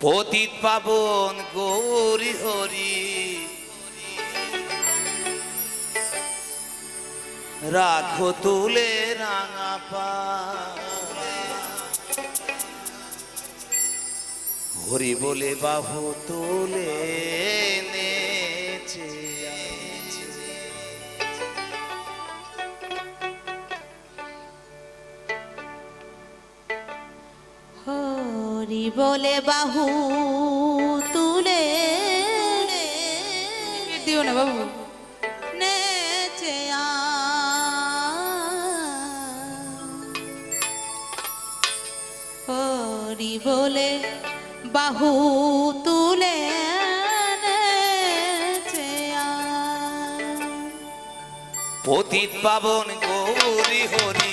পতিত পাবন গৌরী হরি। রাখো তুলে রাঙা পা। হরি বলে বাহু তুলে নেছে বলে বাহু তুলে দিও না বাবু। নেচে হরি বলে বাহু তুলে পতিত পাবন গৌরী হরি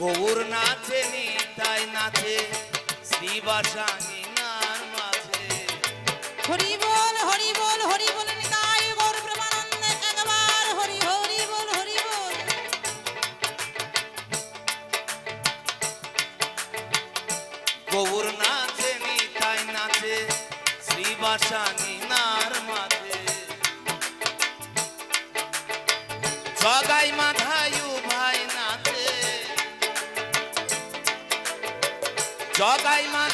গৌর নাচে নিতাই নাচে শ্রীবাসাঙ্গী নার মাঝে হরি বল হরি বল হরি বল নিতাই গৌর প্রেমানন্দে একবার হরি হরি বল হরি বল। গৌর নাচে নিতাই নাচে জগাই মাথায়ু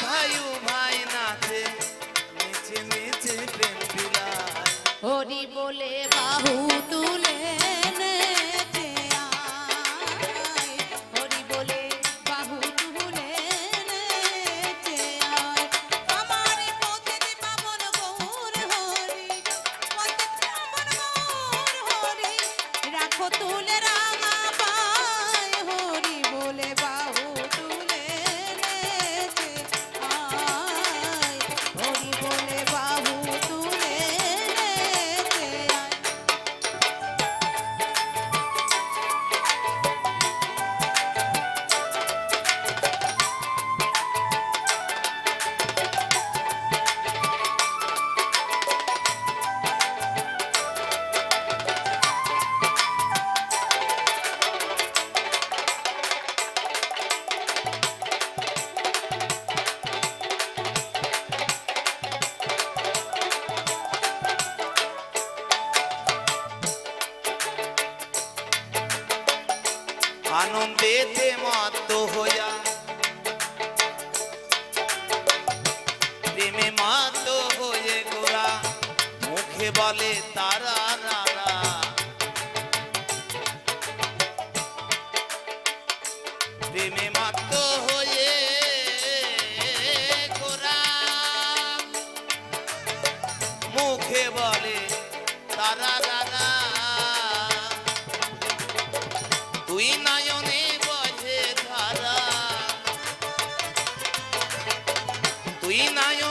e na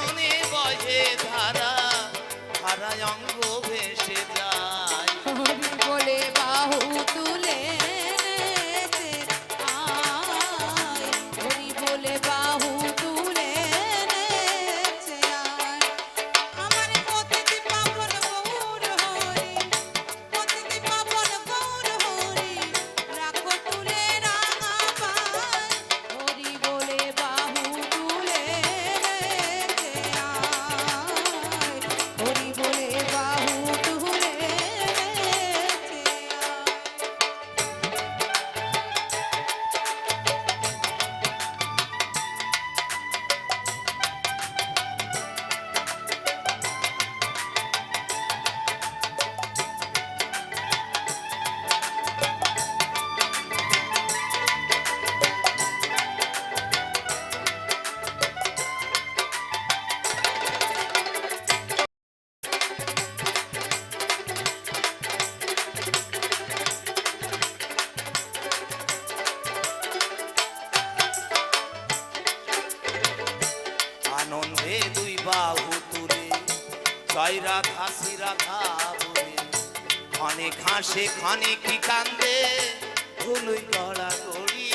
জয় রাধা, শ্রী রাধা বলে। ক্ষণে ঘাসে, ক্ষণে কি কান্দে ধুলুই গড়া গড়ি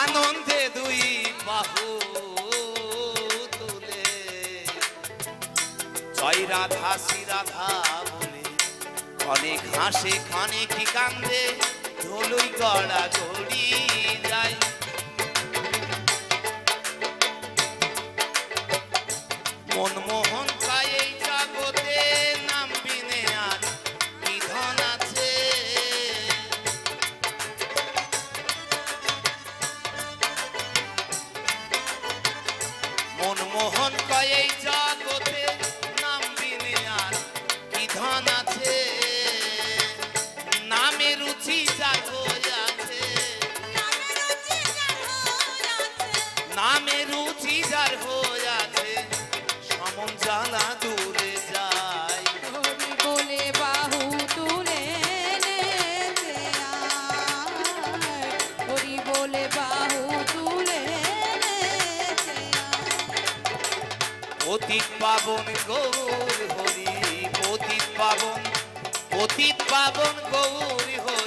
আনন্দে দুই বাহু তুলে। জয় রাধা, শ্রী রাধা বলে। ক্ষণে ঘাসে, ক্ষণে কি কান্দে ধুলুই গড়া গড়ি যায়। মনমোহন কয় জগতে নাম দিনে আর কি ধন আছে? নামে রুচি যার আছে। নামে রুচি যার হয়ে অতীত পাবন গৌর হরি অতীত পাবন অতীত পাবন গৌর হরি।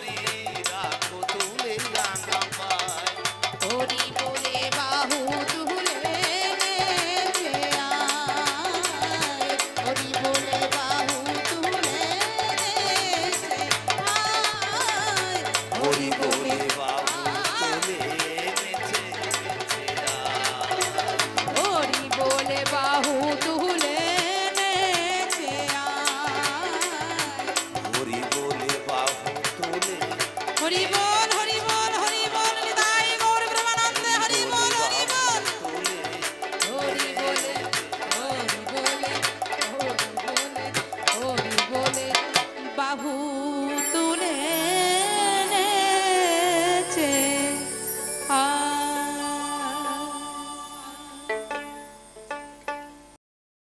五